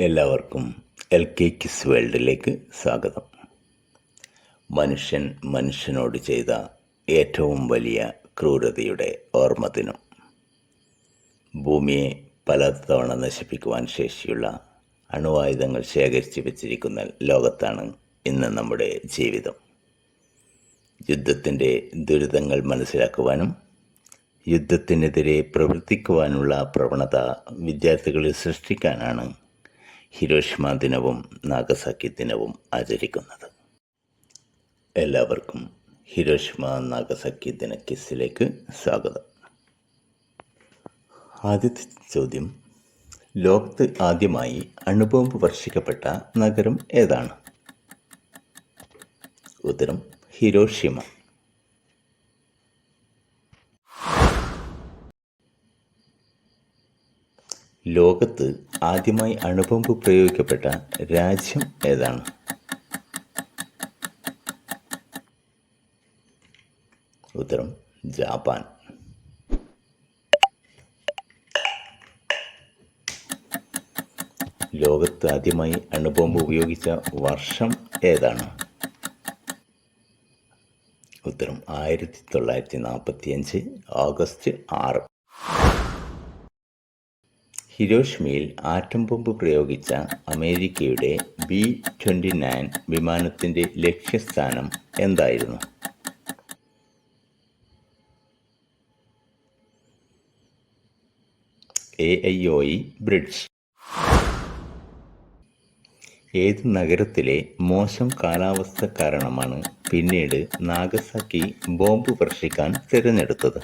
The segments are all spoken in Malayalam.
എല്ലാവർക്കും എൽ കെ കിസ് വേൾഡിലേക്ക് സ്വാഗതം. മനുഷ്യൻ മനുഷ്യനോട് ചെയ്ത ഏറ്റവും വലിയ ക്രൂരതയുടെ ഓർമ്മ ദിനം. ഭൂമിയെ പലതവണ നശിപ്പിക്കുവാൻ ശേഷിയുള്ള അണുവായുധങ്ങൾ ശേഖരിച്ച് വെച്ചിരിക്കുന്ന ലോകത്താണ് ഇന്ന് നമ്മുടെ ജീവിതം. യുദ്ധത്തിന്റെ ദുരിതങ്ങൾ മനസ്സിലാക്കുവാനും യുദ്ധത്തിനെതിരെ പ്രവർത്തിക്കുവാനുള്ള പ്രവണത വിദ്യാർത്ഥികളിൽ സൃഷ്ടിക്കാനാണ് ഹിരോഷിമ ദിനവും നാഗസാക്കി ദിനവും ആചരിക്കുന്നത്. എല്ലാവർക്കും ഹിരോഷിമ നാഗസാക്കി ദിന കിസ്സിലേക്ക് സ്വാഗതം. ആദ്യത്തെ ചോദ്യം ലോകത്ത് ആദ്യമായി അണുബോംബ് വർഷിക്കപ്പെട്ട നഗരം ഏതാണ്? ഉത്തരം ഹിരോഷിമ. ലോകത്ത് ആദ്യമായി അണുബോംബ് പ്രയോഗിക്കപ്പെട്ട രാജ്യം ഏതാണ്? ഉത്തരം ജാപ്പാൻ. ലോകത്ത് ആദ്യമായി അണുബോംബ് ഉപയോഗിച്ച വർഷം ഏതാണ്? ഉത്തരം ആയിരത്തി തൊള്ളായിരത്തി നാൽപ്പത്തി അഞ്ച് ഓഗസ്റ്റ് ആറ്. ഹിരോഷിമയിൽ ആറ്റം ബോംബ് പ്രയോഗിച്ച അമേരിക്കയുടെ ബി ട്വന്റി നയൻ വിമാനത്തിന്റെ ലക്ഷ്യസ്ഥാനം എന്തായിരുന്നു? Aioi bridge. ഏത് നഗരത്തിലെ മോശം കാലാവസ്ഥ കാരണമാണ് പിന്നീട് നാഗസാക്കി ബോംബ് വർഷിക്കാൻ തിരഞ്ഞെടുത്തത്?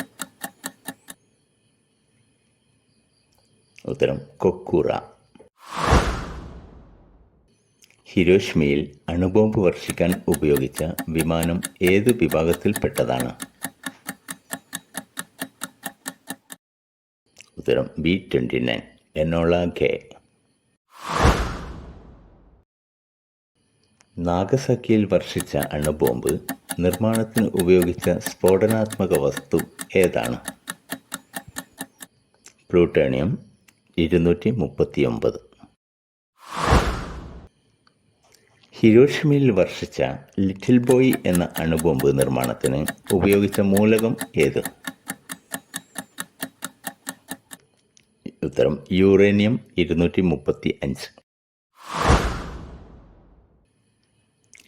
ഉത്തരം കൊക്കൂറ. ഹിരോഷ്മയിൽ അണുബോംബ് വർഷിക്കാൻ ഉപയോഗിച്ച വിമാനം ഏത് വിഭാഗത്തിൽപ്പെട്ടതാണ്? ഉത്തരം B twenty nine Enola Gay. നാഗസാക്കിയിൽ വർഷിച്ച അണുബോംബ് നിർമ്മാണത്തിന് ഉപയോഗിച്ച സ്ഫോടനാത്മക വസ്തു ഏതാണ്? പ്ലൂട്ടോണിയം ഇരുന്നൂറ്റി മുപ്പത്തി ഒമ്പത് ഹിരോഷിമയിൽ വർഷിച്ച ലിറ്റിൽ ബോയ് എന്ന അണുബോംബ് നിർമ്മാണത്തിന് ഉപയോഗിച്ച മൂലകം ഏത്? ഉത്തരം യുറേനിയം ഇരുന്നൂറ്റി മുപ്പത്തി അഞ്ച്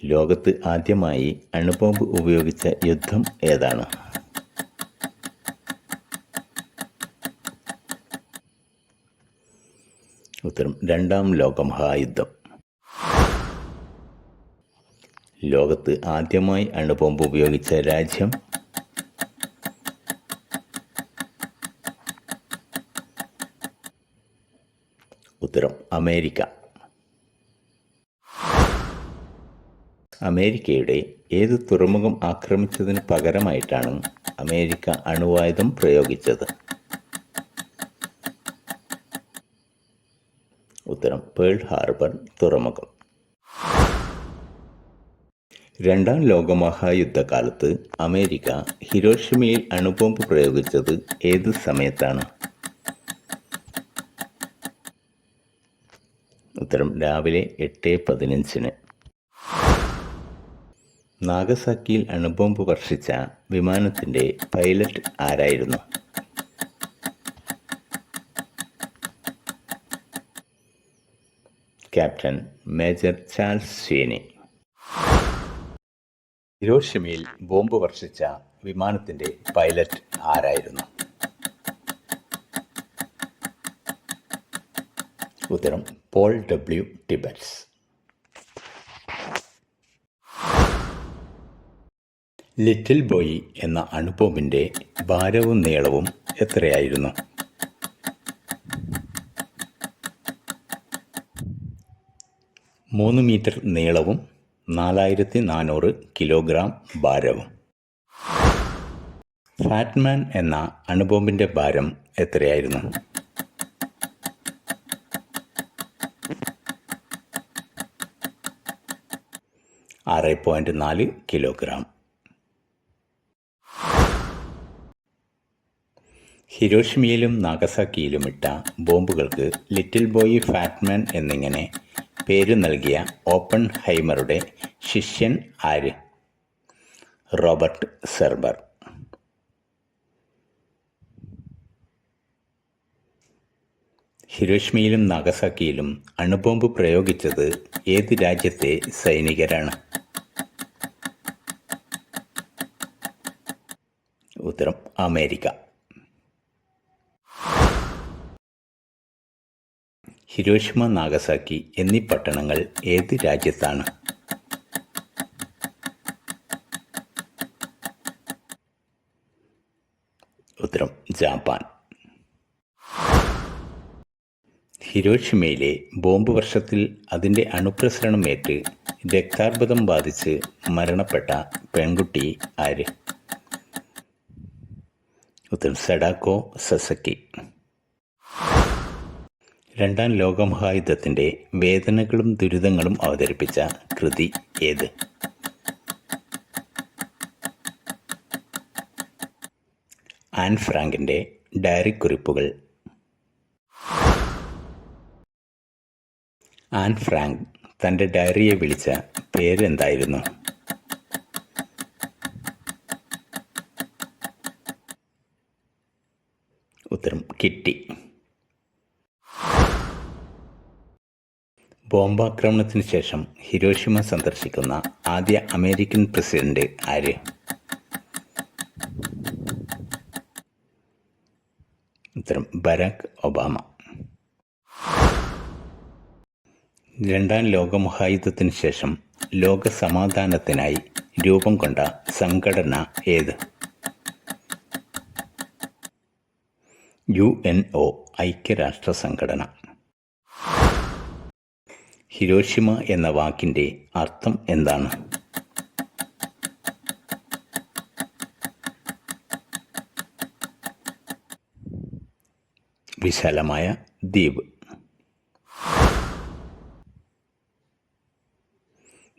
ലോകത്ത് ആദ്യമായി അണുബോംബ് ഉപയോഗിച്ച യുദ്ധം ഏതാണ്? ഉത്തരം രണ്ടാം ലോകമഹായുദ്ധം ലോകത്ത് ആദ്യമായി അണുബോംബ് ഉപയോഗിച്ച രാജ്യം? ഉത്തരം അമേരിക്ക. അമേരിക്കയുടെ ഏത് തുറമുഖം ആക്രമിച്ചതിന് പകരമായിട്ടാണ് അമേരിക്ക അണുവായുധം പ്രയോഗിച്ചത്? ഉത്തരം പേൾ ഹാർബർ തുറമുഖം. രണ്ടാം ലോകമഹായുദ്ധകാലത്ത് അമേരിക്ക ഹിരോഷിമയിൽ അണുബോംബ് പ്രയോഗിച്ചത് ഏത് സമയത്താണ്? ഉത്തരം രാവിലെ എട്ട് പതിനഞ്ചിന്. നാഗസാക്കിയിൽ അണുബോംബ് വർഷിച്ച വിമാനത്തിന്റെ പൈലറ്റ് ആരായിരുന്നു? ക്യാപ്റ്റൻ മേജർ ചാൾസ് സ്വീനി ഹിരോഷിമയിൽ ബോംബ് വർഷിച്ച വിമാനത്തിന്റെ പൈലറ്റ് ആരായിരുന്നു? ഉത്തരം Paul W Tibbets. Little boy എന്ന അണുബോംബിന്റെ ഭാരവും നീളവും എത്രയായിരുന്നു? മൂന്ന് മീറ്റർ നീളവും നാലായിരത്തി നാനൂറ് കിലോഗ്രാം ഭാരവും. ഫാറ്റ്മാൻ എന്ന അണുബോംബിന്റെ ഭാരം എത്രയായിരുന്നു? ആറ് പോയിന്റ് നാല് കിലോഗ്രാം. ഹിരോഷിമയിലും നാഗസാക്കിയിലും ഇട്ട ബോംബുകൾക്ക് ലിറ്റിൽ ബോയ് ഫാറ്റ്മാൻ എന്നിങ്ങനെ പേര് നൽകിയ ഓപ്പൺ ഹൈമറുടെ ശിഷ്യൻ ആര്? റോബർട്ട് സെർബർ. ഹിരോഷ്മയിലും നാഗസാക്കിയിലും അണുബോംബ് പ്രയോഗിച്ചത് ഏത് രാജ്യത്തെ സൈനികരാണ്? ഉത്തരം അമേരിക്ക. ഹിരോഷിമ നാഗസാക്കി എന്നീ പട്ടണങ്ങൾ ഏത് രാജ്യത്താണ്? ഉത്തരം ജാപ്പാൻ. ഹിരോഷിമയിലെ ബോംബ് വർഷത്തിൽ അതിന്റെ അണുപ്രസരണമേറ്റ് രക്താർബുദം ബാധിച്ച് മരണപ്പെട്ട പെൺകുട്ടി ആര്? ഉത്തരം സഡാക്കോ സസക്കി. രണ്ടാം ലോകമഹായുദ്ധത്തിന്റെ വേദനകളും ദുരിതങ്ങളും അവതരിപ്പിച്ച കൃതി ഏത്? ആൻ ഫ്രാങ്കിന്റെ ഡയറി കുറിപ്പുകൾ. ആൻ ഫ്രാങ്ക് തന്റെ ഡയറിയെ വിളിച്ച പേരെന്തായിരുന്നു? ഉത്തരം കിട്ടി. ബോംബാക്രമണത്തിന് ശേഷം ഹിരോഷിമ സന്ദർശിക്കുന്ന ആദ്യ അമേരിക്കൻ പ്രസിഡന്റ് ആര്? ഉത്തരം ബരാക് ഒബാമ. രണ്ടാം ലോകമഹായുദ്ധത്തിന് ശേഷം ലോക സമാധാനത്തിനായി രൂപം കൊണ്ട സംഘടന ഏത്? യു എൻ ഒ ഐക്യരാഷ്ട്ര സംഘടന. ഹിരോഷിമ എന്ന വാക്കിന്റെ അർത്ഥം എന്താണ്? വിശാലമായ ദ്വീപ്.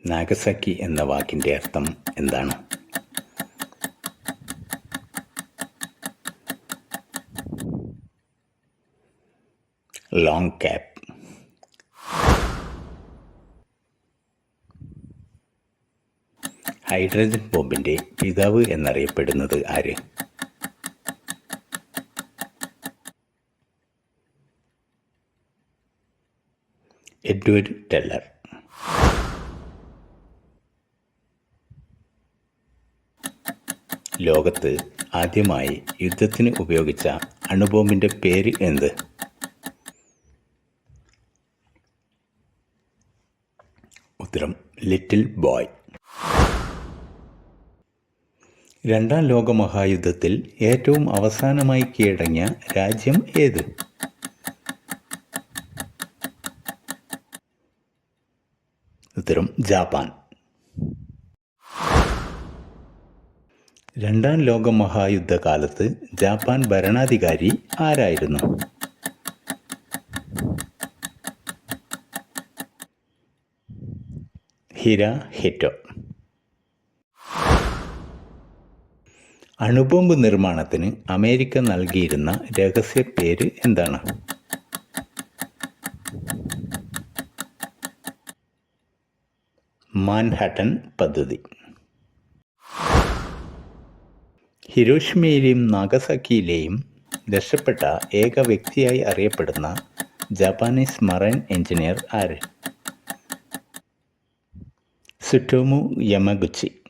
നാഗസാക്കി എന്ന വാക്കിന്റെ അർത്ഥം എന്താണ്? ലോങ് ക്യാപ്പ് ഹൈഡ്രജൻ ബോംബിന്റെ പിതാവ് എന്നറിയപ്പെടുന്നത് ആര്? Edward Teller. ലോകത്ത് ആദ്യമായി യുദ്ധത്തിന് ഉപയോഗിച്ച അണുബോംബിന്റെ പേര് എന്ത്? ഉത്തരം ലിറ്റിൽ ബോയ്. രണ്ടാം ലോകമഹായുദ്ധത്തിൽ ഏറ്റവും അവസാനമായി കീഴടങ്ങിയ രാജ്യം ഏത്? ഉത്തരം ജാപ്പാൻ. രണ്ടാം ലോകമഹായുദ്ധകാലത്ത് ജാപ്പാൻ ഭരണാധികാരി ആരായിരുന്നു? ഹിര ഹിറ്റോ. അണുബോംബ് നിർമ്മാണത്തിന് അമേരിക്ക നൽകിയിരുന്ന രഹസ്യ പേര് എന്താണ്? മാൻഹാട്ടൻ പദ്ധതി. ഹിരോഷിമയിലെയും നാഗസാക്കിയിലെയും രക്ഷപ്പെട്ട ഏക വ്യക്തിയായി അറിയപ്പെടുന്ന ജാപ്പാനീസ് മറൈൻ എഞ്ചിനീയർ ആര്? സുറ്റോമു യമഗുച്ചി.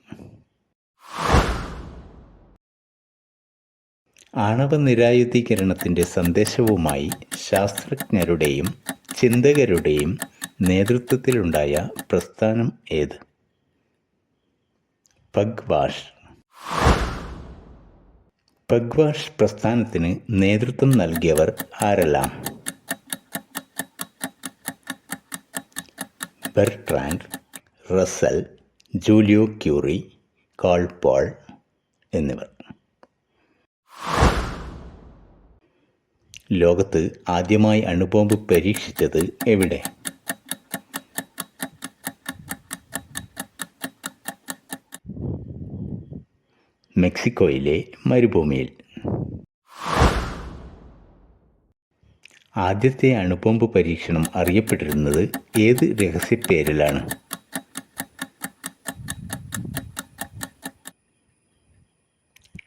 ആണവ നിരായുധീകരണത്തിന്റെ സന്ദേശവുമായി ശാസ്ത്രജ്ഞരുടെയും ചിന്തകരുടെയും നേതൃത്വത്തിലുണ്ടായ പ്രസ്ഥാനം ഏത്? പഗ്വാഷ്. പഗ്വാഷ് പ്രസ്ഥാനത്തിന് നേതൃത്വം നൽകിയവർ ആരെല്ലാം? Bertrand Russell Joliot Curie Carl Paul എന്നിവർ. ലോകത്ത് ആദ്യമായി അണുബോംബ് പരീക്ഷിച്ചത് എവിടെ? മെക്സിക്കോയിലെ മരുഭൂമിയിൽ. ആദ്യത്തെ അണുബോംബ് പരീക്ഷണം അറിയപ്പെട്ടിരുന്നത് ഏത് രഹസ്യ രഹസ്യപ്പേരിലാണ്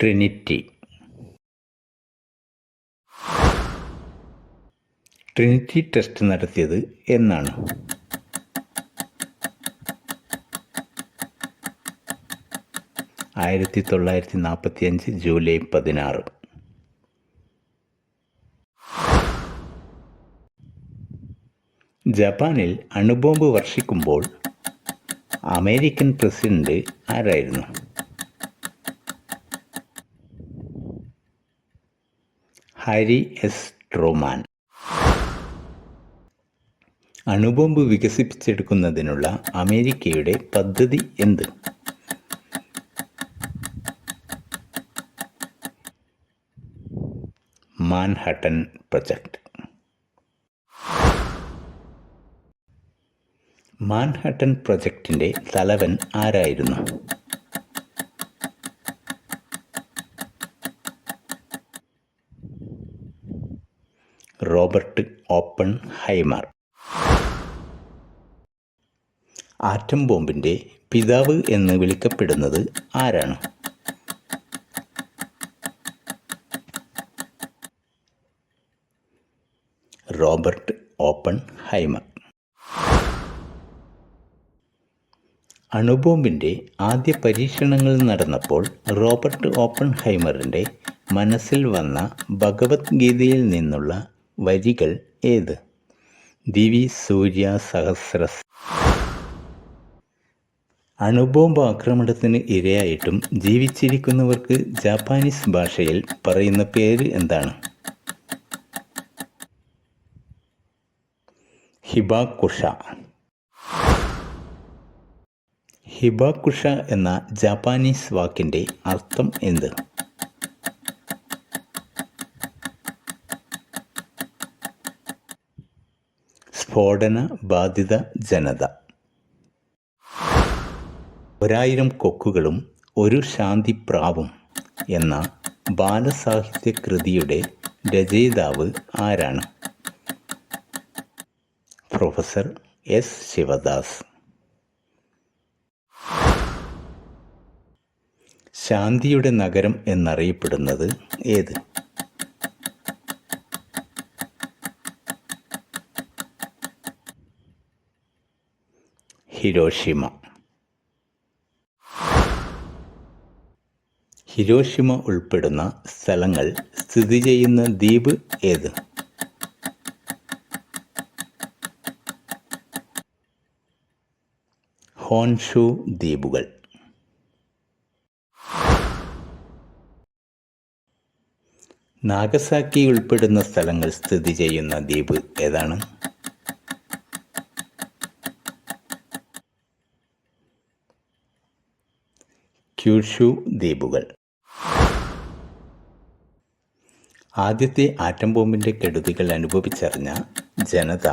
ട്രിനിറ്റി. ട്രിനിറ്റി ടെസ്റ്റ് നടത്തിയത് എന്നാണ്. ആയിരത്തി തൊള്ളായിരത്തി നാൽപ്പത്തി അഞ്ച് ജൂലൈ പതിനാറ്. ജപ്പാനിൽ അണുബോംബ് വർഷിക്കുമ്പോൾ അമേരിക്കൻ പ്രസിഡന്റ് ആരായിരുന്നു? Harry S Truman. അണുബോംബ് വികസിപ്പിച്ചെടുക്കുന്നതിനുള്ള അമേരിക്കയുടെ പദ്ധതി എന്ത്? മാൻഹട്ടൻ പ്രൊജക്റ്റ് മാൻഹട്ടൻ പ്രൊജക്ടിന്റെ തലവൻ ആരായിരുന്നു? റോബർട്ട് ഓപ്പൺ ഹൈമർ ആറ്റം ബോംബിന്റെ പിതാവ് എന്ന് വിളിക്കപ്പെടുന്നത് ആരാണ്? റോബർട്ട് ഓപ്പൺ ഹൈമർ അണുബോംബിന്റെ ആദ്യ പരീക്ഷണങ്ങൾ നടന്നപ്പോൾ റോബർട്ട് ഓപ്പൺ ഹൈമറിന്റെ മനസ്സിൽ വന്ന ഭഗവത്ഗീതയിൽ നിന്നുള്ള വരികൾ ഏത്? ദിവി സൂര്യ സഹസ്രസ് അണുബോംബ് ആക്രമണത്തിന് ഇരയായിട്ടും ജീവിച്ചിരിക്കുന്നവർക്ക് ജാപ്പാനീസ് ഭാഷയിൽ പറയുന്ന പേര് എന്താണ്? ഹിബാക്കുഷ. ഹിബാക്കുഷ എന്ന ജാപ്പാനീസ് വാക്കിന്റെ അർത്ഥം എന്ത്? സ്ഫോടന ബാധിത ജനത. ഒരായിരം കൊക്കുകളും ഒരു ശാന്തിപ്രാവും എന്ന ബാലസാഹിത്യ കൃതിയുടെ രചയിതാവ് ആരാണ്? Professor S Sivadas. ശാന്തിയുടെ നഗരം എന്നറിയപ്പെടുന്നത് ഏത്? ഹിരോഷിമ. ഹിരോഷിമ ഉൾപ്പെടുന്ന സ്ഥലങ്ങൾ സ്ഥിതി ചെയ്യുന്ന ദ്വീപ് ഏത്? ഹോൺഷു ദ്വീപുകൾ. നാഗസാക്കി ഉൾപ്പെടുന്ന സ്ഥലങ്ങൾ സ്ഥിതി ചെയ്യുന്ന ദ്വീപ് ഏതാണ്? ക്യൂഷു ദ്വീപുകൾ. ആദ്യത്തെ ആറ്റം ബോംബിന്റെ കെടുതികൾ അനുഭവിച്ചറിഞ്ഞ ജനത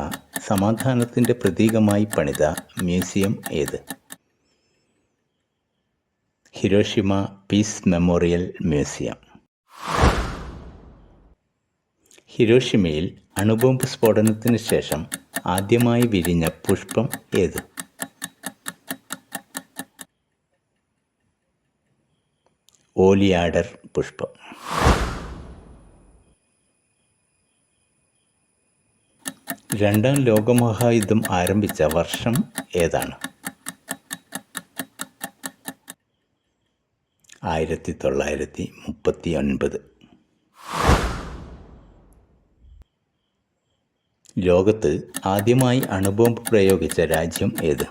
സമാധാനത്തിന്റെ പ്രതീകമായി പണിത മ്യൂസിയം ഏത്? Hiroshima peace memorial museum. ഹിരോഷിമയിൽ അണുബോംബ് സ്ഫോടനത്തിന് ശേഷം ആദ്യമായി വിരിഞ്ഞ പുഷ്പം ഏത്? ഓലിയാഡർ പുഷ്പം. രണ്ടാം ലോകമഹായുദ്ധം ആരംഭിച്ച വർഷം ഏതാണ്? ആയിരത്തി തൊള്ളായിരത്തി മുപ്പത്തി ഒൻപത് ലോകത്ത് ആദ്യമായി അണുബോംബ് പ്രയോഗിച്ച രാജ്യം ഏത്?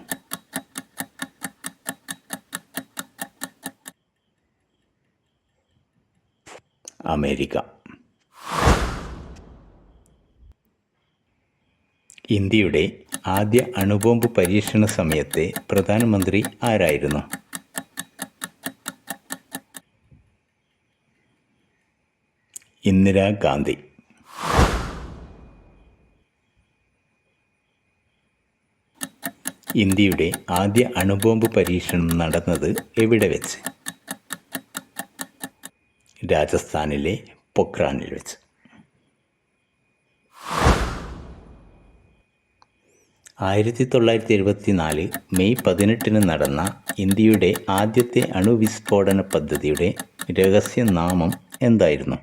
അമേരിക്ക. ഇന്ത്യയുടെ ആദ്യ അണുബോംബ് പരീക്ഷണ സമയത്തെ പ്രധാനമന്ത്രി ആരായിരുന്നു? ഇന്ദിരാഗാന്ധി ഇന്ത്യയുടെ ആദ്യ അണുബോംബ് പരീക്ഷണം നടന്നത് എവിടെ വെച്ച്? രാജസ്ഥാനിലെ പൊക്രാനിൽ വെച്ച്. ആയിരത്തി തൊള്ളായിരത്തി എഴുപത്തി നാല് മെയ് പതിനെട്ടിന് നടന്ന ഇന്ത്യയുടെ ആദ്യത്തെ അണുവിസ്ഫോടന പദ്ധതിയുടെ രഹസ്യനാമം എന്തായിരുന്നു?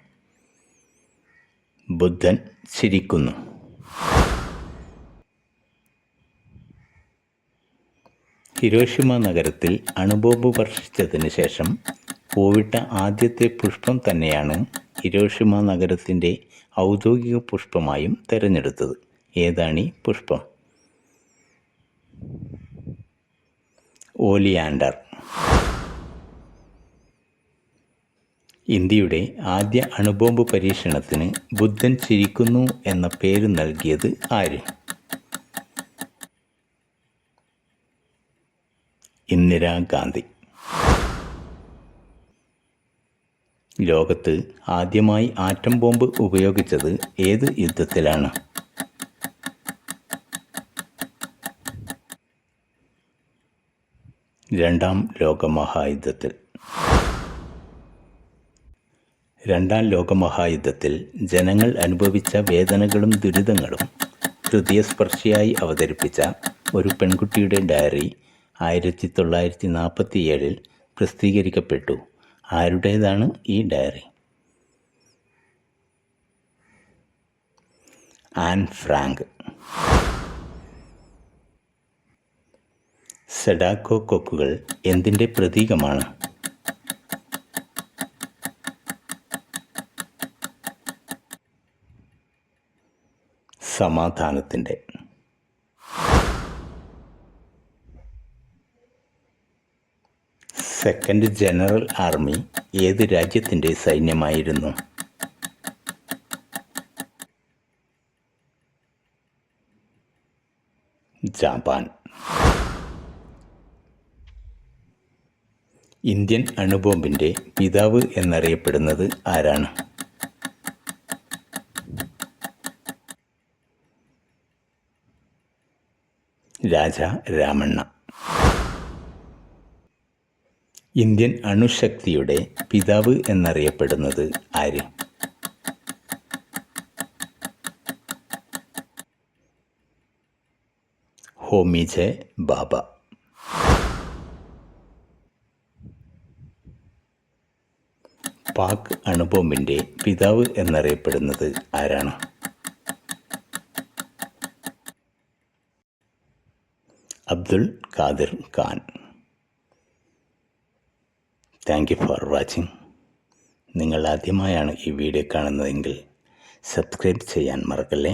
ബുദ്ധൻ ചിരിക്കുന്നു. ഹിരോഷിമ നഗരത്തിൽ അണുബോംബ് വർഷിച്ചതിന് ശേഷം പൂവിട്ട ആദ്യത്തെ പുഷ്പം തന്നെയാണ് ഹിരോഷിമ നഗരത്തിന്റെ ഔദ്യോഗിക പുഷ്പമായും തിരഞ്ഞെടുത്തത്. ഏതാണീ പുഷ്പം? ഓലിയാൻഡർ ഇന്ത്യയുടെ ആദ്യ അണുബോംബ് പരീക്ഷണത്തിന് ബുദ്ധൻ ചിരിക്കുന്നു എന്ന പേര് നൽകിയത് ആര്? ഇന്ദിരാഗാന്ധി ലോകത്ത് ആദ്യമായി ആറ്റം ബോംബ് ഉപയോഗിച്ചത് ഏത് യുദ്ധത്തിലാണ്? രണ്ടാം ലോകമഹായുദ്ധത്തിൽ. രണ്ടാം ലോകമഹായുദ്ധത്തിൽ ജനങ്ങൾ അനുഭവിച്ച വേദനകളും ദുരിതങ്ങളും ഹൃദയസ്പർശിയായി അവതരിപ്പിച്ച ഒരു പെൺകുട്ടിയുടെ ഡയറി ആയിരത്തി തൊള്ളായിരത്തി നാൽപ്പത്തി ഏഴിൽ പ്രസിദ്ധീകരിക്കപ്പെട്ടു. ആരുടേതാണ് ഈ ഡയറി? Anne Frank. സെഡാക്കോ കൊക്കുകൾ എന്തിന്റെ പ്രതീകമാണ്? സമാധാനത്തിന്റെ സെക്കൻഡ് ജനറൽ ആർമി ഏത് രാജ്യത്തിന്റെ സൈന്യമായിരുന്നു? ജാപ്പാൻ. ഇന്ത്യൻ അണുബോംബിന്റെ പിതാവ് എന്നറിയപ്പെടുന്നത് ആരാണ്? രാജ രാമണ്ണ. ഇന്ത്യൻ അണുശക്തിയുടെ പിതാവ് എന്നറിയപ്പെടുന്നത് ആര്? ഹോമിജെ ബാബ. പാക് അണുബോംബിന്റെ പിതാവ് എന്നറിയപ്പെടുന്നത് ആരാണ്? Abdul Qadeer Khan. Thank you for watching നിങ്ങൾ ആദ്യമായാണ് ഈ വീഡിയോ കാണുന്നതെങ്കിൽ സബ്സ്ക്രൈബ് ചെയ്യാൻ മറക്കല്ലേ?